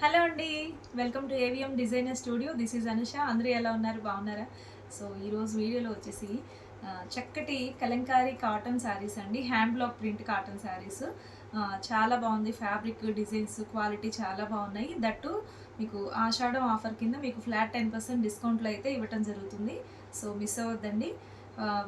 Hello అండి welcome to AVM designer studio. This is Anusha అందరూ ఎలా ఉన్నారు? బాగున్నారా? సో ఈరోజు వీడియోలో వచ్చేసి చక్కటి కలంకారీ కాటన్ శారీస్ అండి. Hand block print cotton sarees చాలా బాగుంది. ఫ్యాబ్రిక్ డిజైన్స్ క్వాలిటీ చాలా బాగున్నాయి. దట్టు మీకు ఆషాఢం ఆఫర్ కింద మీకు ఫ్లాట్ టెన్ పర్సెంట్ డిస్కౌంట్లో అయితే ఇవ్వటం జరుగుతుంది. సో మిస్ అవ్వద్దండి.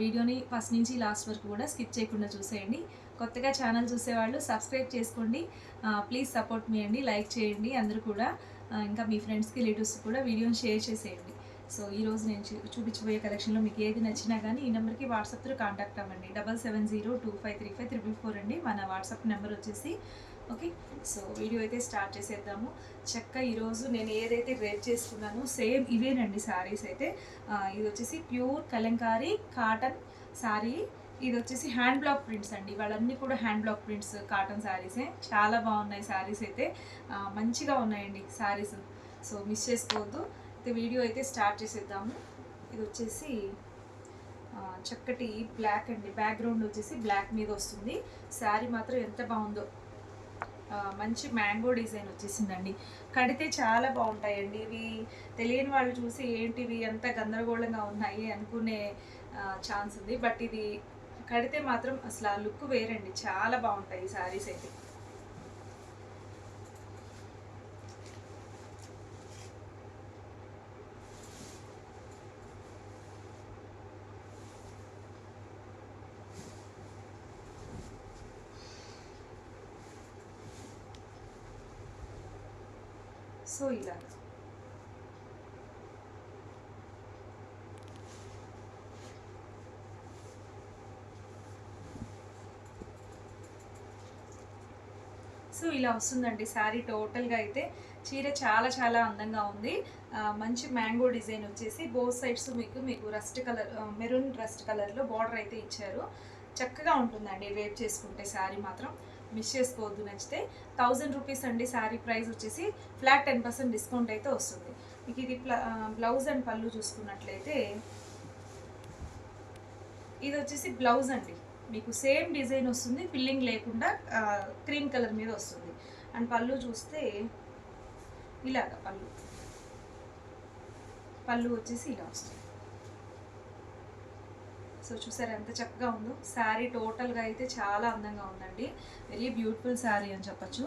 వీడియోని ఫస్ట్ నుంచి లాస్ట్ వరకు కూడా స్కిప్ చేయకుండా చూసేయండి. కొత్తగా ఛానల్ చూసేవాళ్ళు సబ్స్క్రైబ్ చేసుకోండి. ప్లీజ్ సపోర్ట్ మీ అండి లైక్ చేయండి. అందరూ కూడా ఇంకా మీ ఫ్రెండ్స్కి రిలేటివ్స్ కూడా వీడియోని షేర్ చేసేయండి. సో ఈ రోజు నేను చూ- చూపించబోయే కలెక్షన్లో మీకు ఏది నచ్చినా కానీ ఈ నెంబర్కి వాట్సాప్ కాంటాక్ట్ అవ్వండి. Double seven zero two five three five triple four అండి. మన వాట్సాప్ నెంబర్ వచ్చేసి ఓకే? సో వీడియో అయితే స్టార్ట్ చేసేద్దాము. చక్క ఈరోజు నేను ఏదైతే రేట్ చేసుకున్నానో సేమ్ ఇవేనండి శారీస్ అయితే. ఇది వచ్చేసి ప్యూర్ కలంకారీ కాటన్ శారీ ఇది వచ్చేసి హ్యాండ్ బ్లాక్ ప్రింట్స్ అండి. వాళ్ళన్నీ కూడా హ్యాండ్ బ్లాక్ ప్రింట్స్ కాటన్ శారీసే చాలా బాగున్నాయి శారీస్ అయితే. మంచిగా ఉన్నాయండి శారీస్ సో మిస్ చేసుకోవద్దు. అయితే వీడియో అయితే స్టార్ట్ చేసేద్దాము. ఇది వచ్చేసి చక్కటి బ్లాక్ అండి. బ్యాక్గ్రౌండ్ వచ్చేసి బ్లాక్ మీద వస్తుంది. శారీ మాత్రం ఎంత బాగుందో. మంచి మ్యాంగో డిజైన్ వచ్చేసిందండి. కడితే చాలా బాగుంటాయండి. ఇవి తెలియని వాళ్ళు చూసి ఏంటివి ఎంత గందరగోళంగా ఉన్నాయి అనుకునే ఛాన్స్ ఉంది. బట్ ఇది కడితే మాత్రం అసలు ఆ లుక్ వేరండి. చాలా బాగుంటాయి ఈ శారీస్ అయితే. సో ఇలా. సో ఇలా వస్తుందండి శారీ టోటల్గా అయితే. చీర చాలా చాలా అందంగా ఉంది. మంచి మ్యాంగో డిజైన్ వచ్చేసి బోత్ సైడ్స్ మీకు మీకు రస్ట్ కలర్ మెరూన్ రస్ట్ కలర్లో బార్డర్ అయితే ఇచ్చారు. చక్కగా ఉంటుందండి రేప్ చేసుకుంటే శారీ మాత్రం. మిస్ చేసుకోవద్దు నచ్చితే. థౌజండ్ రూపీస్ అండి శారీ ప్రైస్ వచ్చేసి. ఫ్లాట్ టెన్ పర్సెంట్ డిస్కౌంట్ అయితే వస్తుంది. మీకు ఇది బ్లౌజ్ అండ్ పళ్ళు చూసుకున్నట్లయితే ఇది వచ్చేసి బ్లౌజ్ అండి. మీకు సేమ్ డిజైన్ వస్తుంది ఫిల్లింగ్ లేకుండా క్రీమ్ కలర్ మీద వస్తుంది. అండ్ పళ్ళు చూస్తే ఇలాగ పళ్ళు. పళ్ళు వచ్చేసి ఇలా వస్తుంది. సో చూసారు ఎంత చక్కగా ఉందో? శారీ టోటల్గా అయితే చాలా అందంగా ఉందండి. వెరీ బ్యూటిఫుల్ శారీ అని చెప్పచ్చు.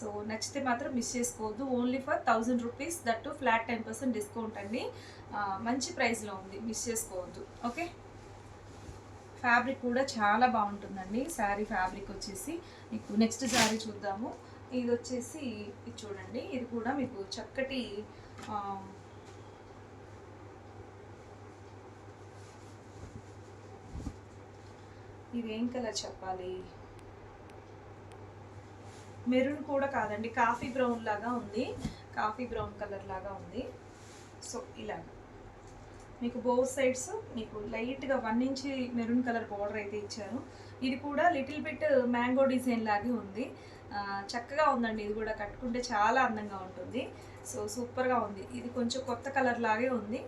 సో నచ్చితే మాత్రం మిస్ చేసుకోవద్దు. Only for thousand rupees that flat ten percent discount అండి. మంచి ప్రైస్లో ఉంది. మిస్ చేసుకోవద్దు. ఓకే ఫ్యాబ్రిక్ కూడా చాలా బాగుంటుందండి. శారీ ఫ్యాబ్రిక్ వచ్చేసి మీకు నెక్స్ట్ శారీ చూద్దాము. ఇది వచ్చేసి ఇది చూడండి. ఇది కూడా మీకు చక్కటి ఇదేం ఇది ఏం కలర్ చెప్పాలి? మెరూన్ కూడా కాదండి కాఫీ బ్రౌన్ లాగా ఉంది. కాఫీ బ్రౌన్ కలర్ లాగా ఉంది. సో ఇలాగ. మీకు బోత్ సైడ్స్ మీకు లైట్గా one inch maroon colour border అయితే ఇచ్చారు. ఇది కూడా లిటిల్ బిట్ మ్యాంగో డిజైన్ లాగే ఉంది. చక్కగా ఉందండి. ఇది కూడా కట్టుకుంటే చాలా అందంగా ఉంటుంది. సో సూపర్గా ఉంది. ఇది కొంచెం కొత్త కలర్ లాగే ఉంది.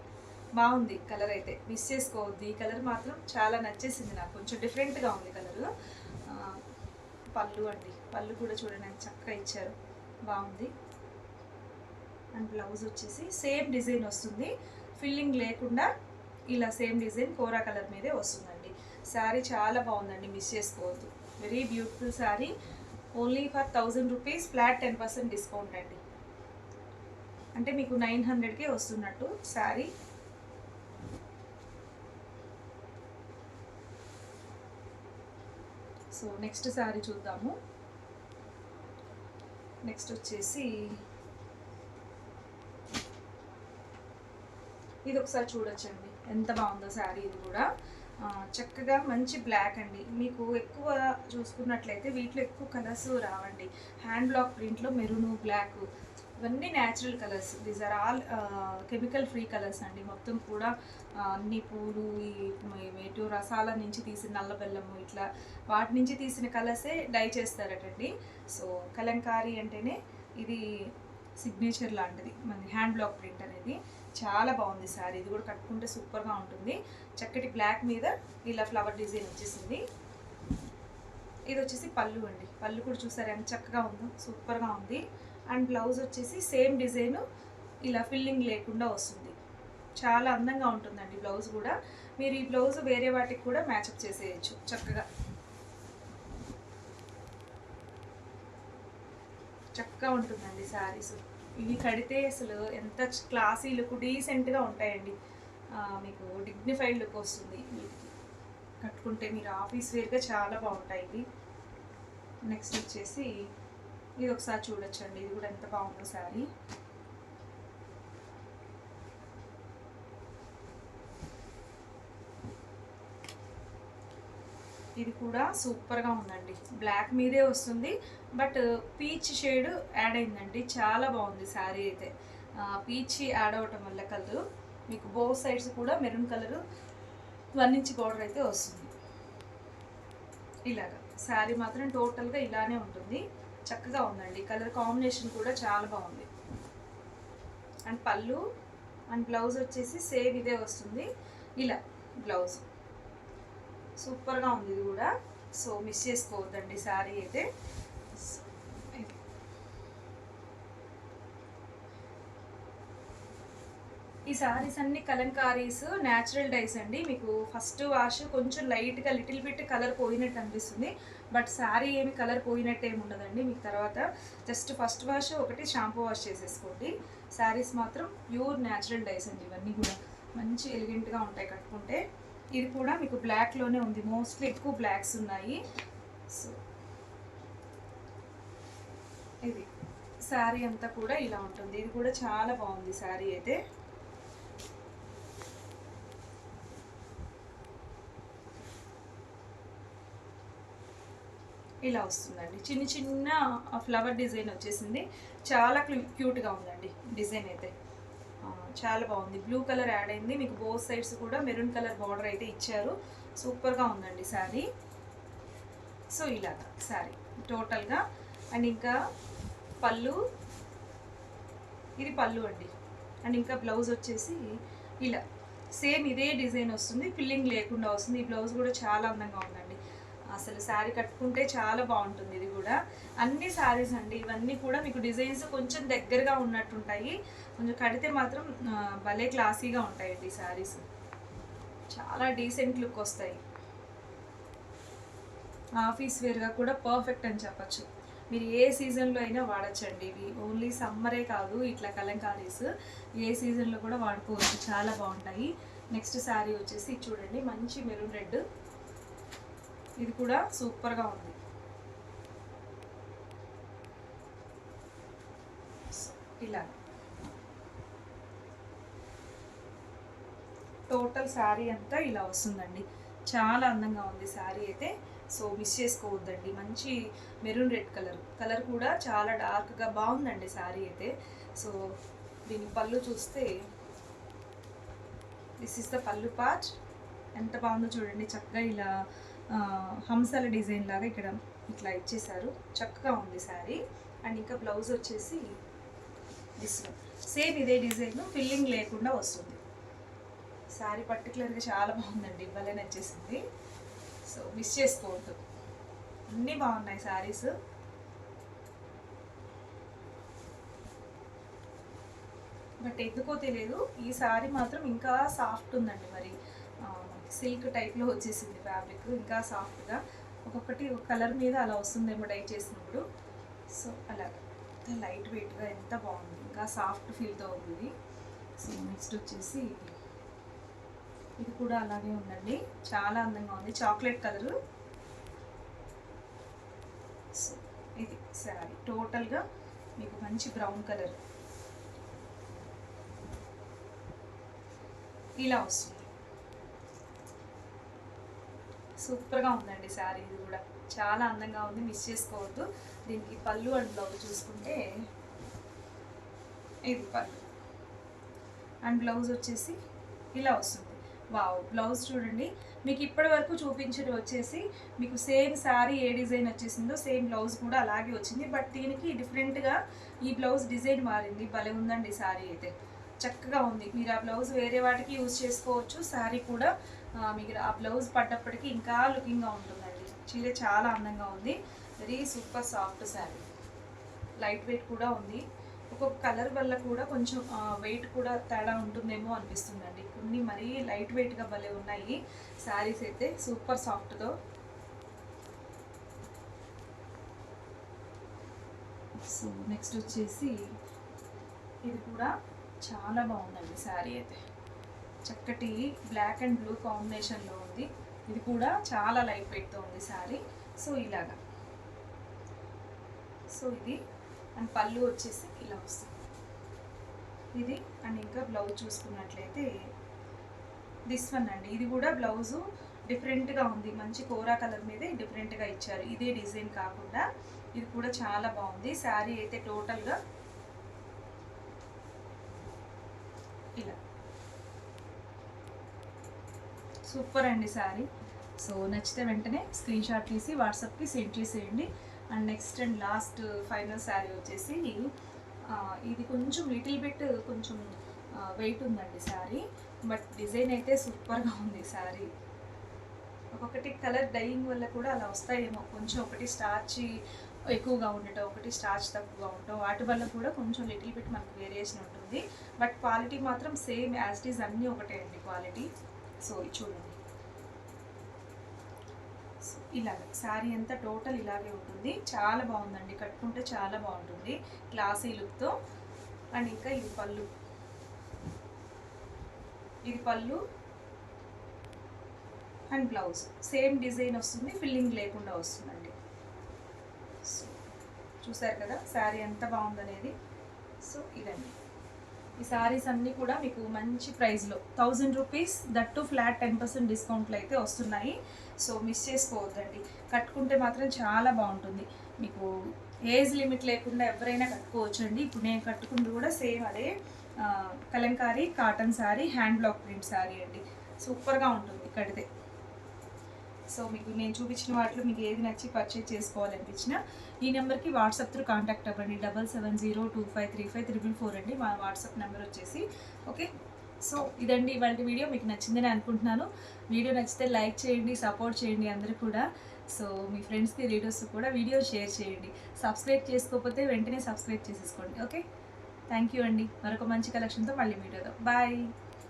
బాగుంది కలర్ అయితే. మిస్ చేసుకోవద్దు. ఈ కలర్ మాత్రం చాలా నచ్చేసింది నాకు. కొంచెం డిఫరెంట్గా ఉంది కలర్. పళ్ళు అండి. పళ్ళు కూడా చూడండి చక్కగా ఇచ్చారు. బాగుంది. అండ్ బ్లౌజ్ వచ్చేసి సేమ్ డిజైన్ వస్తుంది. ఫిల్లింగ్ లేకుండా ఇలా సేమ్ డిజైన్ కోరా కలర్ మీదే వస్తుందండి. శారీ చాలా బాగుందండి మిస్ చేసుకోవద్దు. Very beautiful saree. Only for thousand rupees flat ten percent discount అండి. అంటే మీకు నైన్ హండ్రెడ్కే వస్తున్నట్టు శారీ. సో నెక్స్ట్ శారీ చూద్దాము. నెక్స్ట్ వచ్చేసి ఇది ఒకసారి చూడొచ్చండి. ఎంత బాగుందో శారీ ఇది కూడా. చక్కగా మంచి బ్లాక్ అండి. మీకు ఎక్కువ చూసుకున్నట్లయితే వీటిలో ఎక్కువ కలర్స్ రావండి. హ్యాండ్ బ్లాక్ ప్రింట్లో మెరూన్ బ్లాక్ ఇవన్నీ natural colours these are all chemical free colours అండి. మొత్తం కూడా అన్ని పూలు ఈ రసాల నుంచి తీసిన నల్ల బెల్లము ఇట్లా వాటి నుంచి తీసిన కలర్సే డై చేస్తారటండి. సో కలంకారీ అంటేనే ఇది సిగ్నేచర్ లాంటిది. మన హ్యాండ్ బ్లాక్ ప్రింట్ అనేది. చాలా బాగుంది సారీ. ఇది కూడా కట్టుకుంటే సూపర్గా ఉంటుంది. చక్కటి బ్లాక్ మీద ఇలా ఫ్లవర్ డిజైన్ వచ్చేసింది. ఇది వచ్చేసి పళ్ళు అండి. పళ్ళు కూడా చూసారు? ఎంత చక్కగా ఉందో. సూపర్గా ఉంది. అండ్ బ్లౌజ్ వచ్చేసి సేమ్ డిజైన్ ఇలా ఫిల్లింగ్ లేకుండా వస్తుంది. చాలా అందంగా ఉంటుందండి బ్లౌజ్ కూడా. మీరు ఈ బ్లౌజ్ వేరే వాటికి కూడా మ్యాచప్ చేసేయచ్చు చక్కగా. చక్కగా ఉంటుందండి శారీస్ ఇవి కడితే అసలు ఎంత క్లాసీ లుక్ డీసెంట్గా ఉంటాయండి. మీకు డిగ్నిఫైడ్ లుక్ వస్తుంది వీటికి. కట్టుకుంటే మీరు ఆఫీస్ వేర్గా చాలా బాగుంటాయి ఇవి. నెక్స్ట్ వచ్చేసి ఇది ఒకసారి చూడొచ్చండి. ఇది కూడా ఎంత బాగుందో శారీ. ఇది కూడా సూపర్గా ఉందండి. బ్లాక్ మీదే వస్తుంది. బట్ పీచ్ షేడ్ యాడ్ అయిందండి. చాలా బాగుంది శారీ అయితే. పీచ్ యాడ్ అవ్వటం వల్ల కలర్. మీకు బో సైడ్స్ కూడా maroon colour. One inch border అయితే వస్తుంది. ఇలాగా. శారీ మాత్రం టోటల్గా ఇలానే ఉంటుంది. చక్కగా ఉందండి. కలర్ కాంబినేషన్ కూడా చాలా బాగుంది. అండ్ పళ్ళు అండ్ బ్లౌజ్ వచ్చేసి సేమ్ ఇదే వస్తుంది. ఇలా బ్లౌజ్ సూపర్గా ఉంది ఇది కూడా. సో మిస్ చేసుకోవద్దండి శారీ అయితే సో, ఇది. ఈ సారీస్ అన్ని కలంకారీస్ న్యాచురల్ డైస్ అండి. మీకు ఫస్ట్ వాష్ కొంచెం లైట్గా లిటిల్ బిట్ కలర్ పోయినట్టు అనిపిస్తుంది. బట్ శారీ ఏమి కలర్ పోయినట్టు ఏమి ఉండదండి. మీకు తర్వాత జస్ట్ ఫస్ట్ వాష్ ఒకటి షాంపూ వాష్ చేసేసుకోండి. శారీస్ మాత్రం ప్యూర్ న్యాచురల్ డైస్ అండి. ఇవన్నీ కూడా మంచి ఎలిగెంట్గా ఉంటాయి కట్టుకుంటే. ఇది కూడా మీకు బ్లాక్లోనే ఉంది. మోస్ట్లీ ఎక్కువ బ్లాక్స్ ఉన్నాయి. సో ఇది శారీ అంతా కూడా ఇలా ఉంటుంది. ఇది కూడా చాలా బాగుంది. శారీ అయితే ఇలా వస్తుందండి. చిన్న చిన్న ఫ్లవర్ డిజైన్ వచ్చేసింది. చాలా క్యూట్గా ఉందండి డిజైన్ అయితే. చాలా బాగుంది. బ్లూ కలర్ యాడ్ అయింది. మీకు బోత్ సైడ్స్ కూడా మెరూన్ కలర్ బార్డర్ అయితే ఇచ్చారు. సూపర్గా ఉందండి శారీ సో ఇలాగా శారీ టోటల్గా అండ్ ఇంకా పళ్ళు. ఇది పళ్ళు అండి. అండ్ ఇంకా బ్లౌజ్ వచ్చేసి ఇలా. సేమ్ ఇదే డిజైన్ వస్తుంది. ఫిల్లింగ్ లేకుండా వస్తుంది. ఈ బ్లౌజ్ కూడా చాలా అందంగా ఉందండి. అసలు శారీ కట్టుకుంటే చాలా బాగుంటుంది ఇది కూడా. అన్ని శారీస్ అండి ఇవన్నీ కూడా మీకు డిజైన్స్ కొంచెం దగ్గరగా ఉన్నట్టుంటాయి. కొంచెం కడితే మాత్రం భలే క్లాసీగా ఉంటాయండి ఈ శారీస్. చాలా డీసెంట్ లుక్ వస్తాయి. ఆఫీస్ వేర్గా కూడా పర్ఫెక్ట్ అని చెప్పచ్చు. మీరు ఏ సీజన్లో అయినా వాడచ్చండి. ఇవి ఓన్లీ సమ్మరే కాదు ఇట్లా కలంకారీస్. ఏ సీజన్లో కూడా వాడుకోవచ్చు. చాలా బాగుంటాయి. నెక్స్ట్ శారీ వచ్చేసి చూడండి మంచి మెరూన్ రెడ్. ఇది కూడా సూపర్గా ఉంది. ఇలా. టోటల్ శారీ అంతా ఇలా వస్తుందండి. చాలా అందంగా ఉంది శారీ అయితే. సో మిస్ చేసుకోవద్దండి. మంచి మెరూన్ రెడ్ కలర్. కలర్ కూడా చాలా డార్క్గా బాగుందండి శారీ అయితే. సో దీని పళ్ళు చూస్తే this is the pallu part. ఎంత బాగుందో చూడండి. చక్కగా ఇలా హంసల డిజైన్ లాగా ఇక్కడ ఇట్లా ఇచ్చేసారు చక్కగా ఉంది శారీ. అండ్ ఇంకా బ్లౌజ్ వచ్చేసి దిస్ సేమ్ ఇదే డిజైన్ ఫిల్లింగ్ లేకుండా వస్తుంది. శారీ పర్టికులర్గా చాలా బాగుందండి. ఇవ్వాలని నచ్చేసింది. సో మిస్ చేసుకోవద్దు. అన్నీ బాగున్నాయి శారీస్. బట్ ఎందుకో తెలియదు ఈ శారీ మాత్రం ఇంకా సాఫ్ట్ ఉందండి మరి. సిల్క్ టైప్లో వచ్చేసింది ఫ్యాబ్రిక్ ఇంకా సాఫ్ట్గా ఒక్కొక్కటి ఒక కలర్ మీద అలా వస్తుందేమో డై చేసినప్పుడు. సో అలా. లైట్ వెయిట్గా ఎంత బాగుంది. ఇంకా సాఫ్ట్ ఫీల్తో ఉంది. సో నెక్స్ట్ వచ్చేసి ఇది కూడా అలాగే ఉందండి. చాలా అందంగా ఉంది. చాక్లెట్ కలర్ సో ఇది శారీ టోటల్గా మీకు మంచి బ్రౌన్ కలర్ ఇలా వస్తుంది. సూపర్గా ఉందండి శారీ ఇది కూడా. చాలా అందంగా ఉంది. మిస్ చేసుకోవద్దు. దీనికి పళ్ళు అండ్ బ్లౌజ్ చూసుకుంటే ఇది పళ్ళు. అండ్ బ్లౌజ్ వచ్చేసి ఇలా వస్తుంది. వావ్ బ్లౌజ్ చూడండి. మీకు ఇప్పటి వరకు చూపించడం వచ్చేసి మీకు సేమ్ శారీ ఏ డిజైన్ వచ్చేసిందో సేమ్ బ్లౌజ్ కూడా అలాగే వచ్చింది. బట్ దీనికి డిఫరెంట్గా ఈ బ్లౌజ్ డిజైన్ మారింది. భలే ఉందండి శారీ అయితే. చక్కగా ఉంది. మీరు ఆ బ్లౌజ్ వేరే వాటికి యూజ్ చేసుకోవచ్చు. శారీ కూడా మీకు ఆ బ్లౌజ్ పడ్డప్పటికీ ఇంకా లుకింగ్గా ఉంటుందండి. చీర చాలా అందంగా ఉంది. Very super soft saree. Light weight కూడా ఉంది. ఒక్కొక్క కలర్ వల్ల కూడా కొంచెం వెయిట్ కూడా తేడా ఉంటుందేమో అనిపిస్తుందండి. కొన్ని మరీ లైట్ వెయిట్గా భలే ఉన్నాయి. శారీస్ అయితే సూపర్ సాఫ్ట్తో. సో నెక్స్ట్ వచ్చేసి ఇది కూడా చాలా బాగుందండి శారీ అయితే. చక్కటి బ్లాక్ అండ్ బ్లూ కాంబినేషన్లో ఉంది. ఇది కూడా చాలా లైట్ వెయిట్తో ఉంది శారీ సో ఇలాగా. సో ఇది అండ్ పళ్ళు వచ్చేసి ఇలా వస్తుంది. ఇది అండ్ ఇంకా బ్లౌజ్ చూసుకున్నట్లయితే దిస్ వన్ అండి. ఇది కూడా బ్లౌజు డిఫరెంట్గా ఉంది. మంచి కోరా కలర్ మీదే డిఫరెంట్గా ఇచ్చారు. ఇదే డిజైన్ కాకుండా ఇది కూడా చాలా బాగుంది. శారీ అయితే టోటల్గా ఇలా సూపర్ అండి శారీ. సో నచ్చితే వెంటనే స్క్రీన్ షాట్ తీసి వాట్సాప్కి సెండ్ చేసేయండి. And next and last final saree వచ్చేసి ఇది కొంచెం లిటిల్ బిట్ కొంచెం వెయిట్ ఉందండి శారీ. బట్ డిజైన్ అయితే సూపర్గా ఉంది శారీ. ఒక్కొక్కటి కలర్ డైయింగ్ వల్ల కూడా అలా వస్తాయేమో. కొంచెం ఒకటి స్టార్చ్ ఎక్కువగా ఉండటం ఒకటి స్టార్చ్ తక్కువగా ఉండటం వాటి వల్ల కూడా కొంచెం లిటిల్ బిట్ మనకు వేరియేషన్ ఉంటుంది. బట్ క్వాలిటీ మాత్రం సేమ్ యాజ్ ఇట్ ఈస్ అన్నీ ఒకటే అండి క్వాలిటీ. సో ఇది చూడండి. సో ఇలాగ శారీ అంతా టోటల్ ఇలాగే ఉంటుంది. చాలా బాగుందండి. కట్టుకుంటే చాలా బాగుంటుంది. క్లాసీ లుక్తో. అండ్ ఇంకా ఇది పళ్ళు. ఇది పళ్ళు. And blouse. సేమ్ డిజైన్ వస్తుంది. ఫిల్లింగ్ లేకుండా వస్తుందండి. సో చూసారు కదా? శారీ ఎంత బాగుందనేది. సో ఇదండి. ఈ శారీస్ అన్నీ కూడా మీకు మంచి ప్రైస్లో thousand rupees that flat ten percent డిస్కౌంట్లు అయితే వస్తున్నాయి. సో మిస్ చేసుకోవద్దండి. కట్టుకుంటే మాత్రం చాలా బాగుంటుంది. మీకు ఏజ్ లిమిట్ లేకుండా ఎవరైనా కట్టుకోవచ్చండి. ఇప్పుడు నేను కట్టుకుంది కూడా సేమ్ అదే kalamkari cotton saree hand block print saree అండి. సూపర్గా ఉంటుంది కడితే సో మీకు నేను చూపించిన వాటిలో మీకు ఏది నచ్చి పర్చేజ్ చేసుకోవాలనిపించిన ఈ నెంబర్కి వాట్సాప్ త్రూ కాంటాక్ట్ అవ్వండి. Double seven zero two five three five triple four అండి మా వాట్సాప్ నెంబర్ వచ్చేసి. ఓకే? సో ఇదండి ఇవాళ వీడియో. మీకు నచ్చిందని అనుకుంటున్నాను. వీడియో నచ్చితే లైక్ చేయండి సపోర్ట్ చేయండి అందరూ కూడా. సో మీ ఫ్రెండ్స్కి రీడర్స్ కూడా వీడియో షేర్ చేయండి. సబ్స్క్రైబ్ చేసుకోకపోతే వెంటనే సబ్స్క్రైబ్ చేసేసుకోండి. ఓకే? థ్యాంక్ యూ అండి. మరొక మంచి కలెక్షన్తో మళ్ళీ వీడియోలో. బాయ్!